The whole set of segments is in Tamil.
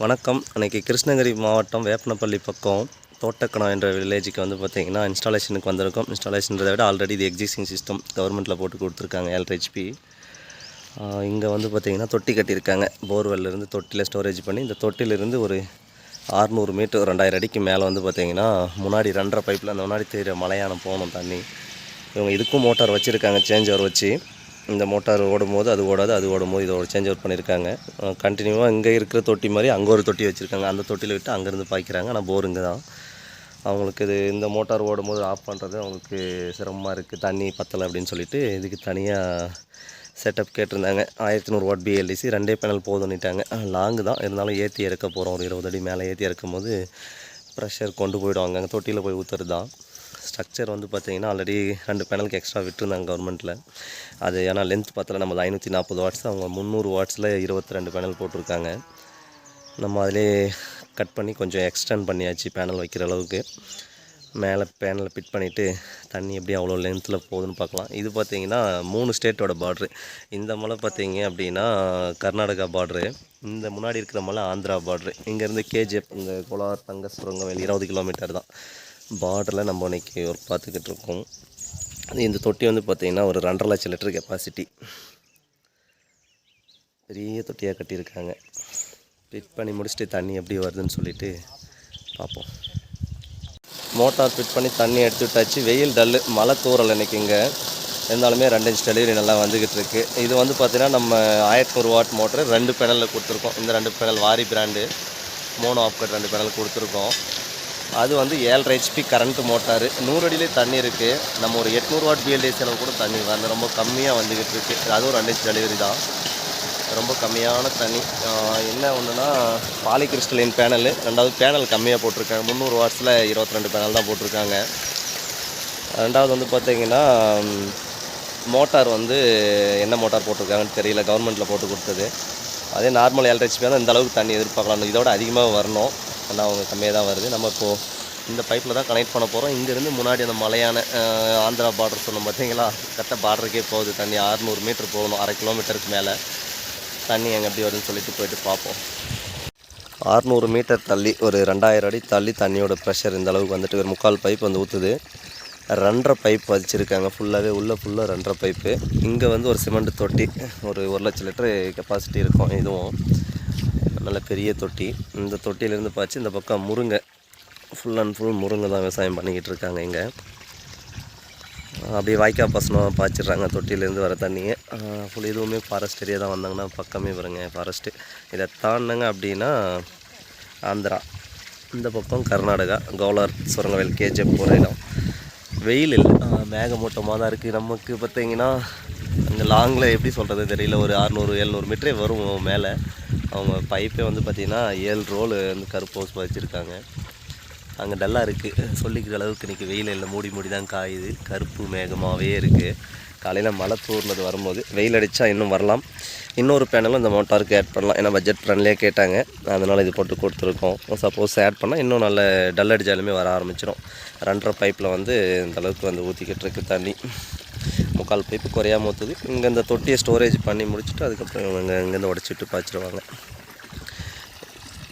வணக்கம். அன்றைக்கி கிருஷ்ணகிரி மாவட்டம் வேப்பனப்பள்ளி பக்கம் தோட்டக்கணம் என்ற வில்லேஜுக்கு வந்து பார்த்திங்கன்னா இன்ஸ்டாலேஷனுக்கு வந்திருக்கோம். இன்ஸ்டாலேஷன்றதை விட ஆல்ரெடி இது எக்ஸிஸ்டிங் சிஸ்டம் கவர்மெண்ட்டில் போட்டு கொடுத்துருக்காங்க எல்ஹெச்பி இங்கே வந்து பார்த்திங்கன்னா தொட்டி கட்டியிருக்காங்க. போர்வெல்லிருந்து தொட்டியில் ஸ்டோரேஜ் பண்ணி இந்த தொட்டிலிருந்து ஒரு ஆறுநூறு மீட்டர் ரெண்டாயிரம் அடிக்கு மேலே வந்து பார்த்திங்கன்னா முன்னாடி ரெண்டரை பைப்பில் அந்த முன்னாடி தெரிகிற மலையானம் போகணும் தண்ணி. இவங்க இதுக்கும் மோட்டார் வச்சுருக்காங்க சேஞ்ச் வச்சு. இந்த மோட்டார் ஓடும்போது அது ஓடாது அது ஓடும்போது இதோட சேஞ்ச் அவுட் பண்ணியிருக்காங்க. கண்டினியூவாக இங்கே இருக்கிற தொட்டி மாதிரி அங்கே ஒரு தொட்டி வச்சுருக்காங்க. அந்த தொட்டியில் விட்டு அங்கேருந்து பாய்க்கிறாங்க ஆனால் போர் இங்கே தான். அவங்களுக்கு இது இந்த மோட்டார் ஓடும்போது ஆஃப் பண்ணுறது அவங்களுக்கு சிரமமாக இருக்குது தண்ணி பத்தலை அப்படின்னு சொல்லிட்டு இதுக்கு தனியாக செட்டப் கேட்டிருந்தாங்க. ஆயிரத்தி நூறு வாட் பிஎல்டிசி ரெண்டே பேனல் போதும்னுட்டாங்க லாங்கு தான். இருந்தாலும் ஏற்றி இறக்க போகிறோம் ஒரு இருபது அடி மேலே ஏற்றி இறக்கும் போது ப்ரெஷர் கொண்டு போயிடும். அங்கே தொட்டியில் போய் ஊற்றுறது தான் ஸ்ட்ரக்சர் வந்து பார்த்தீங்கன்னா ஆல்ரெடி ரெண்டு பேனலுக்கு எக்ஸ்ட்ரா விட்டுருந்தாங்க கவர்மெண்ட்டில் அது ஏன்னா லென்த் பார்த்தல நம்ம ஐநூற்றி நாற்பது வாட்ஸ் அவங்க முந்நூறு வாட்ஸில் இருபத்தி ரெண்டு பேனல் போட்டிருக்காங்க. நம்ம அதிலே கட் பண்ணி கொஞ்சம் எக்ஸ்டெண்ட் பண்ணியாச்சு பேனல் வைக்கிற அளவுக்கு. மேலே பேனலை ஃபிட் பண்ணிவிட்டு தண்ணி எப்படி அவ்வளோ லென்த்தில் போகுதுன்னு பார்க்கலாம். இது பார்த்திங்கன்னா மூணு ஸ்டேட்டோட பார்ட்ரு இந்த மலை பார்த்தீங்க அப்படின்னா கர்நாடகா பார்ட்ரு இந்த முன்னாடி இருக்கிற மலை ஆந்திரா பார்ட்ரு இங்கேருந்து கேஜிஎஃப் இந்த கோலார் தங்க சுரங்கவேல் இருபது கிலோமீட்டர் தான். பார்டரில் நம்ம இன்னைக்கு ஒர்க் பார்த்துக்கிட்டு இருக்கோம். அது இந்த தொட்டி வந்து பார்த்திங்கன்னா ஒரு ரெண்டரை லட்சம் லிட்டர் கெப்பாசிட்டி பெரிய தொட்டியாக கட்டியிருக்காங்க. ஃபிட் பண்ணி முடிச்சுட்டு தண்ணி எப்படி வருதுன்னு சொல்லிட்டு பார்ப்போம். மோட்டார் ஃபிட் பண்ணி தண்ணி எடுத்து விட்டாச்சு. வெயில் டல்லு மழை தூரல் இன்றைக்கி இங்கே. இருந்தாலுமே ரெண்டு இன்ச் டெலிவரி நல்லா வந்துக்கிட்டு இருக்கு. இது வந்து பார்த்திங்கன்னா நம்ம ஆயிரத்தி வாட் மோட்டர் ரெண்டு பேனலில் கொடுத்துருக்கோம். இந்த ரெண்டு பேனல் வாரி பிராண்டு மோனோ ஆப்கட் ரெண்டு பேனல் கொடுத்துருக்கோம். அது வந்து ஏழரை ஹெச்பி கரண்ட் மோட்டார் நூறடியிலே தண்ணி இருக்குது நம்ம ஒரு எட்நூறு வாட் பிஎல்டிசி செலவு கூட தண்ணி வந்து ரொம்ப கம்மியாக வந்துக்கிட்டு இருக்குது அதுவும் ரெண்டு ஹெச் டெலிவரி தான். ரொம்ப கம்மியான தண்ணி. என்ன ஒன்றுனா பாலி கிறிஸ்டலின் பேனல் ரெண்டாவது பேனல் கம்மியாக போட்டிருக்காங்க. முந்நூறு வாட்ஸில் இருபத்தி ரெண்டு பேனல் தான் போட்டிருக்காங்க. ரெண்டாவது வந்து பார்த்திங்கன்னா மோட்டார் வந்து என்ன மோட்டார் போட்டிருக்காங்கன்னு தெரியல. கவர்மெண்ட்டில் போட்டு கொடுத்தது. அதே நார்மல் எலக்ட்ரிசிட்டி தான். இந்த அளவுக்கு தண்ணி எதிர்பார்க்கலாம். இதோட அதிகமாக வரணும். ஆனால் அவங்க கம்மியாக தான் வருது. நம்ம இப்போது இந்த பைப்பில் தான் கனெக்ட் பண்ண போகிறோம் இங்கேருந்து முன்னாடி அந்த மலையான ஆந்திரா பார்டர் சொன்னோம் பார்த்தீங்களா கரெக்டாக பார்டருக்கே போகுது. தண்ணி அறுநூறு மீட்டர் போகணும். அரை கிலோமீட்டருக்கு மேலே. தண்ணி எங்கே எப்படி வருதுன்னு சொல்லிட்டு போயிட்டு பார்ப்போம். அறுநூறு மீட்டர் தள்ளி ஒரு ரெண்டாயிரம் அடி தள்ளி தண்ணியோட ப்ரெஷர் இந்த அளவுக்கு வந்துட்டு ஒரு முக்கால் பைப் வந்து ஊற்றுது ரெண்டரை பைப் வச்சுருக்காங்க ஃபுல்லாகவே உள்ளே ஃபுல்லாக ரெண்டரை பைப்பு இங்கே வந்து ஒரு சிமெண்ட் தொட்டி ஒரு ஒரு லட்சம் லிட்டரு கெப்பாசிட்டி இருக்கும். இதுவும் நல்ல பெரிய தொட்டி. இந்த தொட்டியிலேருந்து பார்த்து இந்த பக்கம் முருங்கை ஃபுல் அண்ட் ஃபுல் முருங்கை தான் விவசாயம் பண்ணிக்கிட்டு இருக்காங்க இங்கே. அப்படியே வாய்க்கால் பசனம் பாய்ச்சிடுறாங்க தொட்டிலேருந்து வர தண்ணியை. ஃபுல் இதுவுமே ஃபாரஸ்ட் ஏரியா தான் வந்தாங்கன்னா பக்கமே வருங்க ஃபாரஸ்ட்டு இதை தாண்டினாங்க அப்படின்னா ஆந்திரா. இந்த பக்கம் கர்நாடகா கோலார் சுரங்கவேல் கேஜிஎஃப் போகிற இடம். வெயில் இல்லை. மேகமூட்டமாக தான் இருக்குது நமக்கு பார்த்தீங்கன்னா அங்கே லாங்கில் எப்படி சொல்கிறது தெரியல. ஒரு அறநூறு எழுநூறு மீட்டரே வரும் மேலே. அவங்க பைப்பே வந்து பார்த்திங்கன்னா ஏழு ரோல் வந்து கருப்பு ஹவுஸ் வச்சுருக்காங்க அங்கே டல்லாக இருக்குது சொல்லிக்கிற அளவுக்கு இன்றைக்கி வெயில் இல்லை. மூடி மூடி தான் காயுது. கருப்பு மேகமாகவே இருக்குது காலையில் மழை தூர்னது வரும்போது வெயில் அடித்தா இன்னும் வரலாம். இன்னொரு பேனலும் இந்த மோட்டாருக்கு ஆட் பண்ணலாம். ஏன்னா பட்ஜெட் ஃப்ரெண்ட்லேயே கேட்டாங்க. அதனால் இது போட்டு கொடுத்துருக்கோம். சப்போஸ் ஆட் பண்ணால் இன்னும் நல்ல டல் அடித்தாலுமே வர ஆரம்பிச்சிடும் ரெண்டரை பைப்பில் வந்து இந்த அளவுக்கு வந்து ஊற்றிக்கிட்டு இருக்குது தண்ணி. முக்கால் பைப்பு குறையாம ஊற்றுது இங்கே இந்த தொட்டியை ஸ்டோரேஜ் பண்ணி முடிச்சுட்டு அதுக்கப்புறம் இங்கே இங்கேருந்து உடச்சிட்டு பாய்ச்சிடுவாங்க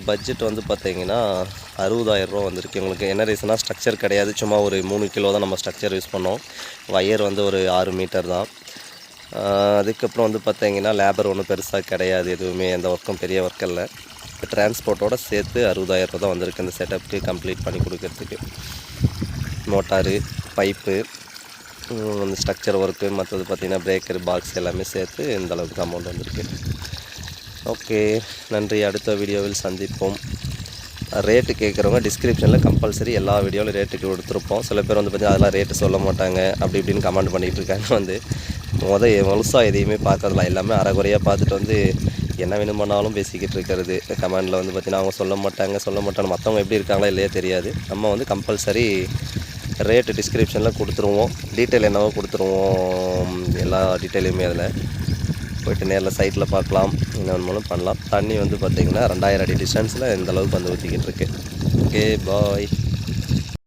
பட்ஜெட் வந்து பார்த்தீங்கன்னா அறுபதாயிரரூவா வந்திருக்கு. உங்களுக்கு என்ன ரீசனாக ஸ்ட்ரக்சர் கிடையாது. சும்மா ஒரு மூணு கிலோ தான் நம்ம ஸ்ட்ரக்சர் யூஸ் பண்ணோம். ஒயர் வந்து ஒரு ஆறு மீட்டர் தான். அதுக்கப்புறம் வந்து பார்த்தீங்கன்னா லேபர் ஒன்றும் பெருசாக கிடையாது. எதுவுமே எந்த ஒர்க்கும் பெரிய ஒர்க் இல்லை டிரான்ஸ்போர்ட்டோட சேர்த்து அறுபதாயிரம் ரூபா தான் வந்திருக்கு இந்த செட்டப்புக்கு கம்ப்ளீட் பண்ணி கொடுக்கறதுக்கு. மோட்டாரு பைப்பு அந்த ஸ்ட்ரக்சர் ஒர்க்கு மற்றது பார்த்திங்கன்னா பிரேக்கர் பாக்ஸ் எல்லாமே சேர்த்து இந்த அளவுக்கு அமௌண்ட் வந்திருக்கு. ஓகே நன்றி. அடுத்த வீடியோவில் சந்திப்போம். ரேட்டு கேட்குறவங்க டிஸ்கிரிப்ஷனில் கம்பல்சரி எல்லா வீடியோவிலும் ரேட்டுக்கு கொடுத்துருப்போம். சில பேர் வந்து பார்த்தீங்கன்னா அதெல்லாம் ரேட்டு சொல்ல மாட்டாங்க. அப்படி இப்படின்னு கமெண்ட் பண்ணிகிட்டு இருக்காங்க. வந்து மொதல் முழுசாக எதையுமே பார்க்கறதில்ல எல்லாமே அறகுறையாக பார்த்துட்டு வந்து என்ன வேணுமானாலும் பேசிக்கிட்டு இருக்கிறது. கமெண்டில் வந்து பார்த்தீங்கன்னா அவங்க சொல்ல மாட்டாங்க சொல்ல மாட்டாங்க. மற்றவங்க எப்படி இருக்காங்களா இல்லையா தெரியாது. நம்ம வந்து கம்பல்சரி ரேட்டு டிஸ்கிரிப்ஷனில் கொடுத்துருவோம். டீட்டெயில் என்னவோ கொடுத்துருவோம். எல்லா டீட்டெயிலுமே அதில். போயிட்டு நேரில் சைட்டில் பார்க்கலாம். என்ன வேணுமாலும் பண்ணலாம். தண்ணி வந்து பார்த்திங்கன்னா ரெண்டாயிரம் அடி டிஸ்டன்ஸில் இந்த அளவுக்கு வந்து ஊற்றிக்கிட்டு இருக்கு. Okay bye